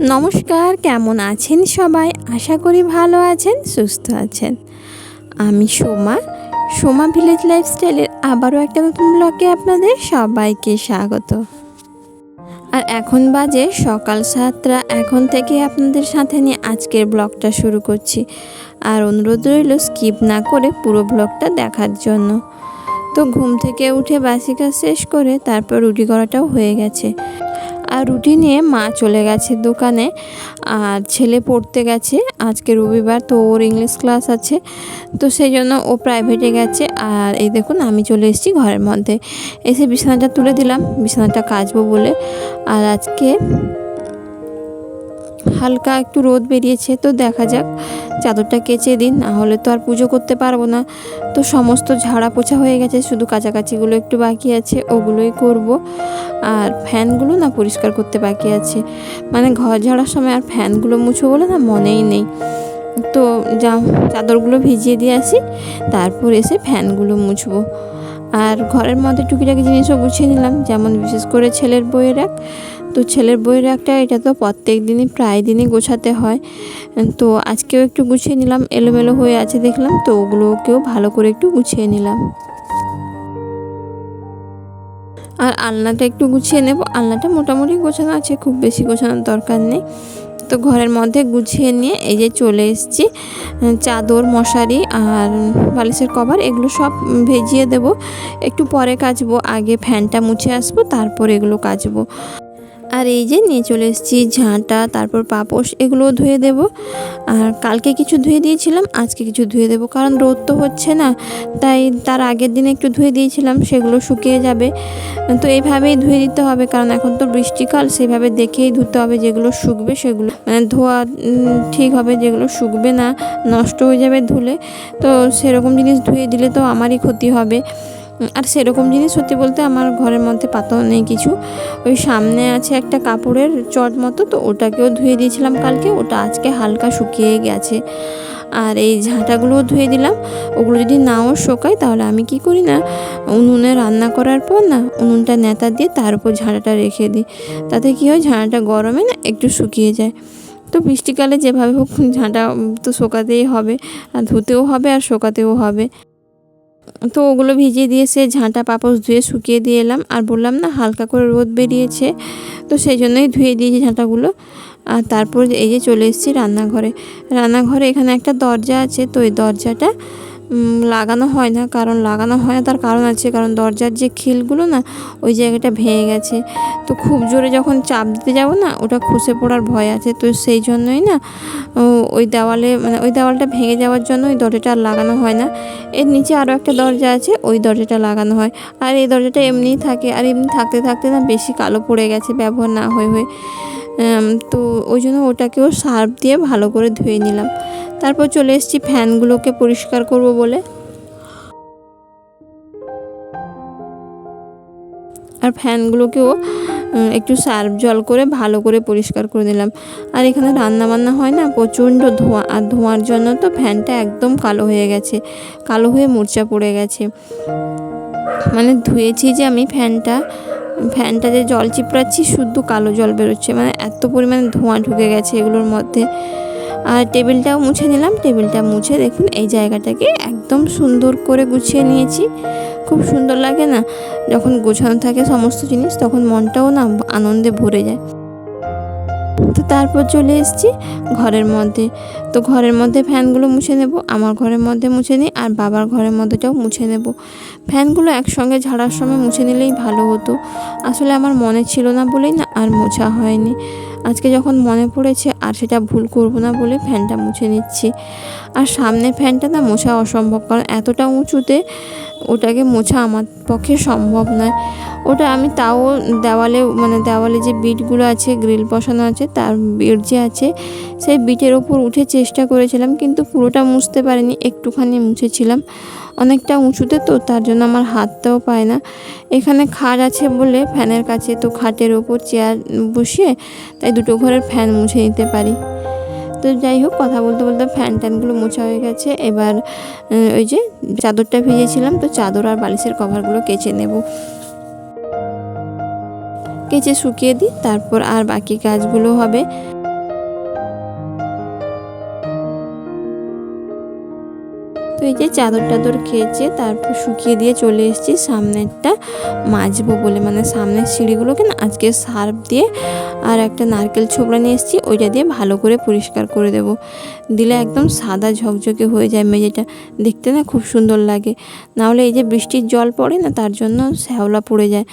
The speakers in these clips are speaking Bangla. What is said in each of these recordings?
নমস্কার, কেমন আছেন সবাই? আশা করি ভালো আছেন, সুস্থ আছেন। আমি সোমা সোমা ভিলেজ লাইফস্টাইলের আবারও একটা নতুন ব্লগে আপনাদের সবাইকে স্বাগত। আর এখন বাজে সকাল সাতটা, এখন থেকে আপনাদের সাথে নিয়ে আজকের ব্লগটা শুরু করছি। আর অনুরোধ রইল স্কিপ না করে পুরো ব্লগটা দেখার জন্য। তো ঘুম থেকে উঠে বাসি কাজ শেষ করে তারপর রুটি করাটাও হয়ে গেছে। আর রুটি নিয়ে মা চলে গেছে দোকানে, আর ছেলে পড়তে গেছে, আজকে রবিবার তো ওর ইংলিশ ক্লাস আছে, তো সেই জন্য ও প্রাইভেটে গেছে, আর এই দেখুন আমি চলে এসেছি ঘরের মধ্যে। এসে বিছানাটা তুলে দিলাম, বিছানাটা কাচবো বলে, আর আজকে হালকা একটু রোদ বেরিয়েছে, তো দেখা যাক। চাদরটা কেচে দিন, না হলে তো আর পুজো করতে পারব না। তো সমস্ত ঝাড়া পোছা হয়ে গেছে, শুধু কাছাকাছিগুলো একটু বাকি আছে, ওগুলোই করব। আর ফ্যানগুলো না পরিষ্কার করতে বাকি আছে। মানে ঘর ঝাড়ার সময় আর ফ্যানগুলো মুছো বলে না মনেই নেই। তো যা, চাদরগুলো ভিজিয়ে দিয়ে আসি, তারপর এসে ফ্যানগুলো মুছবো। আর ঘরের মধ্যে টুকিটাকি জিনিসও গুছিয়ে নিলাম। যেমন বিশেষ করে ছেলের বইয়ের এক। তো ছেলের বইয়ের একটা, এটা তো প্রত্যেক দিনই, প্রায় দিনই গোছাতে হয়। তো আজকেও একটু গুছিয়ে নিলাম, এলোমেলো হয়ে আছে দেখলাম। তো ওগুলোকেও ভালো করে একটু গুছিয়ে নিলাম। আর আলনাটা একটু গুছিয়ে নেব। আলনাটা মোটামুটি গোছানো আছে, খুব বেশি গোছানোর দরকার নেই। তো ঘরের মধ্যে গুছিয়ে নিয়ে এই যে চলে এসেছি। চাদর, মশারি আর বালিশের কভার এগুলো সব ভেজিয়ে দেব। একটু পরে কাচবো, আগে ফ্যানটা মুছে আসব, তারপর এগুলো কাচবো। আর এই যে নিয়ে চলে এসেছি ঝাঁটা, তারপর পাপোশ, এগুলোও ধুয়ে দেব। আর কালকে কিছু ধুয়ে দিয়েছিলাম, আজকে কিছু ধুয়ে দেব, কারণ রোদ তো হচ্ছে না। তাই তার আগের দিনে একটু ধুয়ে দিয়েছিলাম, সেগুলো শুকিয়ে যাবে। তো এইভাবেই ধুয়ে দিতে হবে, কারণ এখন তো বৃষ্টিকাল সেভাবে দেখেই ধুতে হবে যেগুলো শুকবে সেগুলো। মানে ধোয়া ঠিক হবে যেগুলো শুকবে না, নষ্ট হয়ে যাবে ধুলে। তো সেরকম জিনিস ধুয়ে দিলে তো আমারই ক্ষতি হবে। আর সেরকম জিনিস সত্যি বলতে আমার ঘরের মধ্যে পাতাও নেই কিছু। ওই সামনে আছে একটা কাপড়ের চট মতো, তো ওটাকেও ধুয়ে দিয়েছিলাম কালকে। ওটা আজকে হালকা শুকিয়ে গেছে। আর এই ঝাঁটাগুলোও ধুয়ে দিলাম। ওগুলো যদি নাও শোকায়, তাহলে আমি কি করি না? উনুনে রান্না করার পর না, উনুনটা নেতা দিয়ে তার উপর ঝাঁটাটা রেখে দিই। তাতে কি হয়, ঝাঁটাটা গরমে না একটু শুকিয়ে যায়। তো বৃষ্টিকালে যেভাবে হোক, ঝাঁটা তো শোকাতেই হবে। আর ধুতেও হবে আর শোকাতেও হবে। তো ওগুলো ভিজিয়ে দিয়ে সে ঝাঁটা পাপড় ধুয়ে শুকিয়ে দিয়ে এলাম। আর বললাম, না, হালকা করে রোদ বেরিয়েছে। তো সেই জন্যই ধুয়ে দিয়েছি ঝাঁটাগুলো। আর তারপর এই যে চলে এসেছি রান্নাঘরে। রান্নাঘরে এখানে একটা দরজা আছে। তো এই দরজাটা লাগানো হয় না। কারণ লাগানো হয় না, তার কারণ আছে, কারণ দরজার যে খিলগুলো না, ওই জায়গাটা ভেঙে গেছে। তো খুব জোরে যখন চাপ দিতে যাব না, ওটা খসে পড়ার ভয় আছে। তো সেই জন্যই না ওই দেওয়ালে মানে ওই দেওয়ালটা ভেঙে যাওয়ার জন্য ওই দরজাটা আর লাগানো হয় না। এর নিচে আরও একটা দরজা আছে, ওই দরজাটা লাগানো হয়। আর এই দরজাটা এমনিই থাকে, আর এমনি থাকতে থাকতে না বেশি কালো পড়ে গেছে, ব্যবহার না হয়ে হয়ে। তো ওই জন্য ওটাকেও সার্ফ দিয়ে ভালো করে ধুয়ে নিলাম। তারপর চলে এসেছি ফ্যানগুলোকে পরিষ্কার করব বলে। আর ফ্যানগুলোকেও একটু সার্ফ জল করে ভালো করে পরিষ্কার করে দিলাম আর এখানে রান্না বান্না হয় না, প্রচণ্ড ধোঁয়া, আর ধোঁয়ার জন্য তো ফ্যানটা একদম কালো হয়ে গেছে, কালো হয়ে মূর্চা পড়ে গেছে। মানে ধুয়েছি যে আমি ফ্যানটা ফ্যানটা যে জল চিপড়াচ্ছি, শুদ্ধ কালো জল বেরোচ্ছে মানে এত পরিমাণে ধোঁয়া ঢুকে গেছে এগুলোর মধ্যে। আর টেবিলটাও মুছে নিলাম। টেবিলটা মুছে দেখুন, এই জায়গাটাকে একদম সুন্দর করে গুছিয়ে নিয়েছি। খুব সুন্দর লাগে না? যখন গোছানো থাকে সমস্ত জিনিস, তখন মনটাও না আনন্দে ভরে যায়। তো তারপর চলে এসেছি ঘরের মধ্যে। তো ঘরের মধ্যে ফ্যানগুলো মুছে নেব, আমার ঘরের মধ্যে মুছে নিই আর বাবার ঘরের মধ্যেটাও মুছে নেব। ফ্যানগুলো একসঙ্গে ঝাড়ার সময় মুছে নিলেই ভালো হতো। আসলে আমার মনে ছিল না বলেই না, আর মোছা হয়নি। আজকে যখন মনে পড়েছে আর সেটা ভুল করব না বলে ফ্যানটা মুছে নিচ্ছি। আর সামনে ফ্যানটা না মোছা অসম্ভব, কারণ এতটা উঁচুতে ওটাকে মোছা আমার পক্ষে সম্ভব নয়। ওটা আমি তাও দেওয়ালে মানে দেওয়ালে যে বিটগুলো আছে, গ্রিল বসানো আছে, তার বিট যে আছে, সেই বিটের ওপর উঠে চেষ্টা করেছিলাম, কিন্তু পুরোটা মুছতে পারিনি, একটুখানি মুছেছিলাম। অনেকটা উঁচুতে, তো তার জন্য আমার হাতটাও পায় না। এখানে খাট আছে বলে ফ্যানের কাছে, তো খাটের ওপর চেয়ার বসিয়ে তাই দুটো ঘরের ফ্যান মুছে নিতে পারি। তো যাই হোক, কথা বলতে বলতে ফ্যান ট্যানগুলো মোছা হয়ে গেছে। এবার ওই যে চাদরটা ভিজেছিলাম, তো চাদর আর বালিশের কভারগুলো কেচে নেব। কেচে শুকিয়ে দিই, তারপর আর বাকি কাজগুলো হবে। এই যে চাদর টাদর খেয়েছে, তারপর শুকিয়ে দিয়ে চলে এসেছি সামনেরটা মাজবো বলে। মানে সামনের সিঁড়িগুলোকে না আজকে সার্ফ দিয়ে আর একটা নারকেল ছোবড়া নিয়ে এসেছি, ওইটা দিয়ে ভালো করে পরিষ্কার করে দেব। দিলে একদম সাদা ঝকঝকে হয়ে যায় মেঝেটা। দেখতে না খুব সুন্দর লাগে। নাহলে এই যে বৃষ্টির জল পড়ে না, তার জন্য শ্যাওলা পড়ে যায়।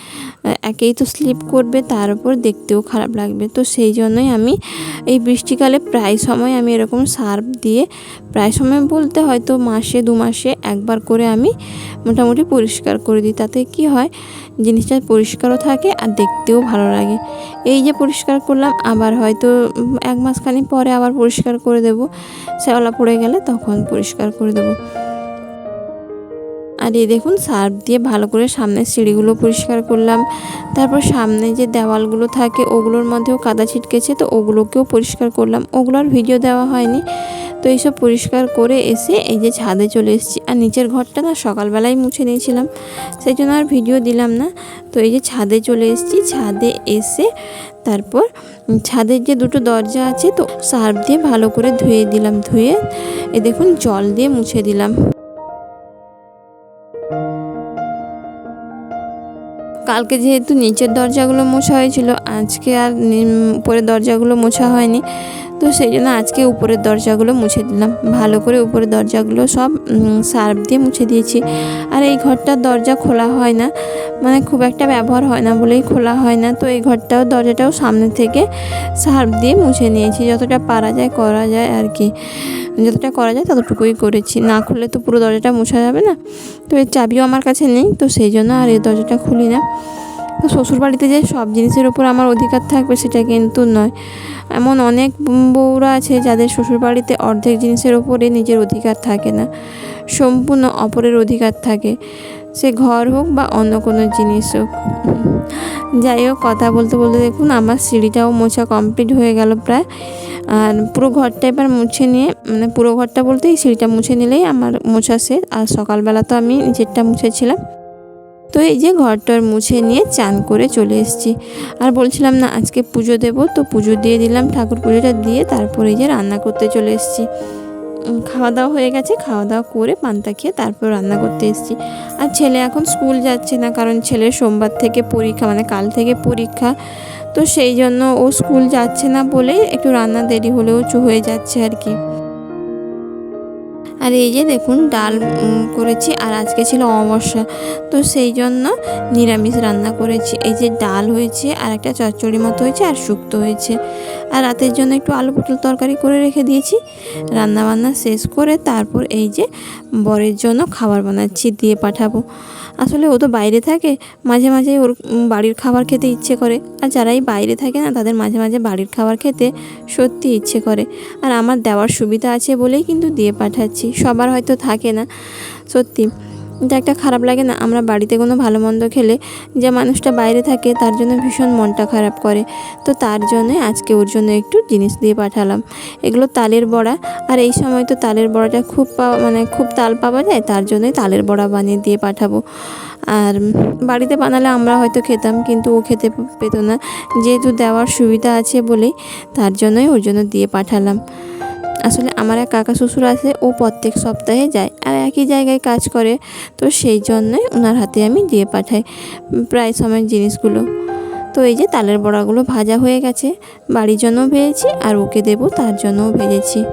একেই তো স্লিপ করবে, তার উপর দেখতেও খারাপ লাগবে। তো সেই জন্যই আমি এই বৃষ্টিকালে প্রায় সময় আমি এরকম সার্ফ দিয়ে, প্রায় সময় বলতে হয়তো মাসে দু মাসে একবার করে আমি মোটামুটি পরিষ্কার করে দিই। তাতে কি হয়, জিনিসটা পরিষ্কারও থাকে আর দেখতেও ভালো লাগে। এই যে পরিষ্কার করলাম, আবার হয়তো এক মাসখানি পরে আবার পরিষ্কার করে দেব। শ্যাওলা পড়ে গেলে তখন পরিষ্কার করে দেবো। আর এই দেখুন, সার্ফ দিয়ে ভালো করে সামনের সিঁড়িগুলো পরিষ্কার করলাম। তারপর সামনে যে দেওয়ালগুলো থাকে, ওগুলোর মধ্যেও কাদা ছিটকেছে, তো ওগুলোকেও পরিষ্কার করলাম। ওগুলোর ভিডিও দেওয়া হয়নি। তো এইসব পরিষ্কার করে এসে এই যে ছাদে চলে এসেছি। আর নিচের ঘরটা না সকালবেলায় মুছে নিয়েছিলাম, সেই জন্য আর ভিডিও দিলাম না। তো এই যে ছাদে চলে এসেছি, ছাদে এসে তারপর ছাদের যে দুটো দরজা আছে তো সার্ফ দিয়ে ভালো করে ধুয়ে দিলাম, ধুয়ে এ দেখুন জল দিয়ে মুছে দিলাম। কালকে যেহেতু নিচের দরজাগুলো মোছা হয়েছিল, আজকে আর উপরের দরজাগুলো মোছা হয়নি। তো সেই জন্য আজকে উপরের দরজাগুলো মুছে দিলাম। ভালো করে উপরের দরজাগুলো সব সার্ফ দিয়ে মুছে দিয়েছি। আর এই ঘরটার দরজা খোলা হয় না। মানে খুব একটা ব্যবহার হয় না বলেই খোলা হয় না। তো এই ঘরটাও, দরজাটাও সামনে থেকে সার্ফ দিয়ে মুছে নিয়েছি। যতটা পারা যায়, করা যায় আর কি। যতটা করা যায় ততটুকুই করেছি। না খুললে তো পুরো দরজাটা মোছা যাবে না। তো এর চাবিও আমার কাছে নেই। তো সেই জন্য আর এই দরজাটা খুলি না। তো শ্বশুরবাড়িতে যে সব জিনিসের ওপর আমার অধিকার থাকবে সেটা কিন্তু নয়। এমন অনেক বউরা আছে যাদের শ্বশুরবাড়িতে অর্ধেক জিনিসের ওপরে নিজের অধিকার থাকে না, সম্পূর্ণ অপরের অধিকার থাকে। সে ঘর হোক বা অন্য কোনো জিনিস হোক। যাই হোক, কথা বলতে বলতে দেখুন, আমার সিঁড়িটাও মোছা কমপ্লিট হয়ে গেল প্রায়। আর পুরো ঘরটা এবার মুছে নিয়ে মানে পুরো ঘরটা বলতে এই সিঁড়িটা মুছে নিলেই আমার মোছা শেষ আর সকালবেলা তো আমি নিচেরটা মুছেছিলাম। তো এই যে ঘরটার মুছে নিয়ে চান করে চলে এসেছি। আর বলছিলাম না, আজকে পুজো দেব, তো পুজো দিয়ে দিলাম, ঠাকুর পুজোটা দিয়ে তারপরে এই যে রান্না করতে চলে এসেছি। খাওয়া দাওয়া হয়ে গেছে খাওয়া দাওয়া করে পান্তা খেয়ে তারপর রান্না করতে এসেছি। আর ছেলে এখন স্কুল যাচ্ছে না, কারণ ছেলের সোমবার থেকে পরীক্ষা মানে কাল থেকে পরীক্ষা। তো সেই জন্য ও স্কুল যাচ্ছে না বলে একটু রান্না দেরি হলেও চু হয়ে যাচ্ছে আর কি। আর এই যে দেখুন, ডাল করেছি আর আজকে ছিল অমাবস্যা। তো সেই জন্য নিরামিষ রান্না করেছি। এই যে ডাল হয়েছে আর একটা চচ্চড়ি মতো হয়েছে আর শুক্তো হয়েছে। আর রাতের জন্য একটু আলু পটল তরকারি করে রেখে দিয়েছি। রান্না বান্না শেষ করে তারপর এই যে বরের জন্য খাবার বানাচ্ছি, দিয়ে পাঠাবো। আসলে ও তো বাইরে থাকে, মাঝে মাঝে ওর বাড়ির খাবার খেতে ইচ্ছে করে। আর যারাই বাইরে থাকে না, তাদের মাঝে মাঝে বাড়ির খাবার খেতে সত্যি ইচ্ছে করে। আর আমার দেওয়ার সুবিধা আছে বলেই কিন্তু দিয়ে পাঠাচ্ছি, সবার হয়তো থাকে না, সত্যি। এটা একটা খারাপ লাগে না, আমরা বাড়িতে কোনো ভালো মন্দ খেলে যে মানুষটা বাইরে থাকে তার জন্য ভীষণ মনটা খারাপ করে। তো তার জন্যই আজকে ওর জন্য একটু জিনিস দিয়ে পাঠালাম। এগুলো তালের বড়া, আর এই সময় তো তালের বড়াটা খুব পাওয়া মানে খুব তাল পাওয়া যায়, তার জন্যই তালের বড়া বানিয়ে দিয়ে পাঠাবো। আর বাড়িতে বানালে আমরা হয়তো খেতাম, কিন্তু ও খেতে পেতো না। যেহেতু দেওয়ার সুবিধা আছে বলেই তার জন্যই ওর জন্য দিয়ে পাঠালাম। আসলে আমার এক কাকা শ্বশুর আছে, ও প্রত্যেক সপ্তাহে যায় আর একই জায়গায় কাজ করে। তো সেই জন্যই ওনার হাতে আমি দিয়ে পাঠাই প্রায় সময় জিনিসগুলো। তো এই যে তালের বড়াগুলো ভাজা হয়ে গেছে, বাড়ির জন্যও ভেজেছি আর ওকে দেবো তার জন্যও ভেজেছি।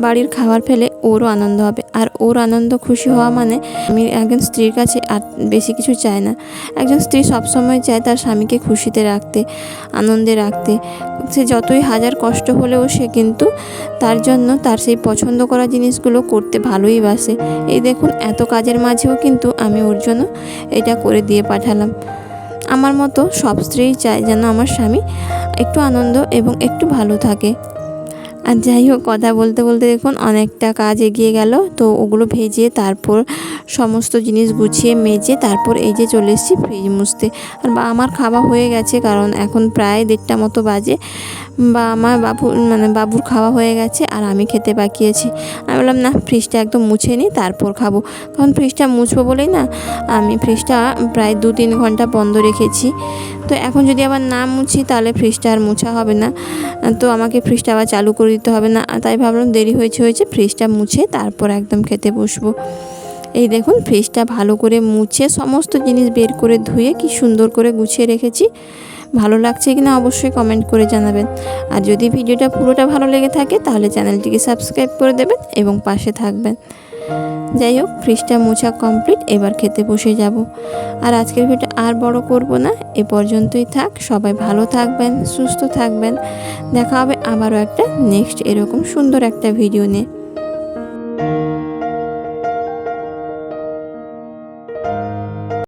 বাড়ির খাবার ফেলে ওরও আনন্দ হবে। আর ওর আনন্দ খুশি হওয়া মানে আমি একজন স্ত্রীর কাছে আর বেশি কিছু চায় না। একজন স্ত্রী সবসময় চায় তার স্বামীকে খুশিতে রাখতে, আনন্দে রাখতে। সে যতই হাজার কষ্ট হলেও সে কিন্তু তার জন্য তার সেই পছন্দ করা জিনিসগুলো করতে ভালোই বাসে। এই দেখুন, এত কাজের মাঝেও কিন্তু আমি ওর জন্য এটা করে দিয়ে পাঠালাম। আমার মতো সব স্ত্রীই চায় যেন আমার স্বামী একটু আনন্দ এবং একটু ভালো থাকে। আর যাই হোক, কথা বলতে বলতে দেখুন অনেকটা কাজ এগিয়ে গেল। তো ওগুলো ভেজে তারপর সমস্ত জিনিস গুছিয়ে মেজে তারপর এই যে চলে এসেছি ফ্রিজ মুছতে। আর বা, আমার খাওয়া হয়ে গেছে কারণ এখন প্রায় দেড়টা মতো বাজে। বা আমার বাবু মানে বাবুর খাওয়া হয়ে গেছে আর আমি খেতে বাকি আছি। আমি বললাম, না, ফ্রিজটা একদম মুছে নিই তারপর খাব। কারণ ফ্রিজটা মুছবো বলেই না, আমি ফ্রিজটা প্রায় দু তিন ঘণ্টা বন্ধ রেখেছি। তো এখন যদি আবার না মুছি, তাহলে ফ্রিজটা আর মোছা হবে না। তো আমাকে ফ্রিজটা আবার চালু করে দিতে হবে না। তাই ভাবলাম, দেরি হয়েছে হয়েছে, ফ্রিজটা মুছে তারপর একদম খেতে বসবো। এই দেখুন, ফ্রিজটা ভালো করে মুছে, সমস্ত জিনিস বের করে ধুয়ে কি সুন্দর করে গুছিয়ে রেখেছি। ভালো লাগছে কি না অবশ্যই কমেন্ট করে জানাবেন। আর যদি ভিডিওটা পুরোটা ভালো লেগে থাকে, তাহলে চ্যানেলটিকে সাবস্ক্রাইব করে দেবেন এবং পাশে থাকবেন। যাই হোক, ফ্রিজটা মোছা কমপ্লিট এবার খেতে বসে যাব। আর আজকের ভিডিও আর বড় করব না, এ পর্যন্তই থাক। সবাই ভালো থাকবেন, সুস্থ থাকবেন। দেখা হবে আবারও একটা নেক্সট এরকম সুন্দর একটা ভিডিও নিয়ে।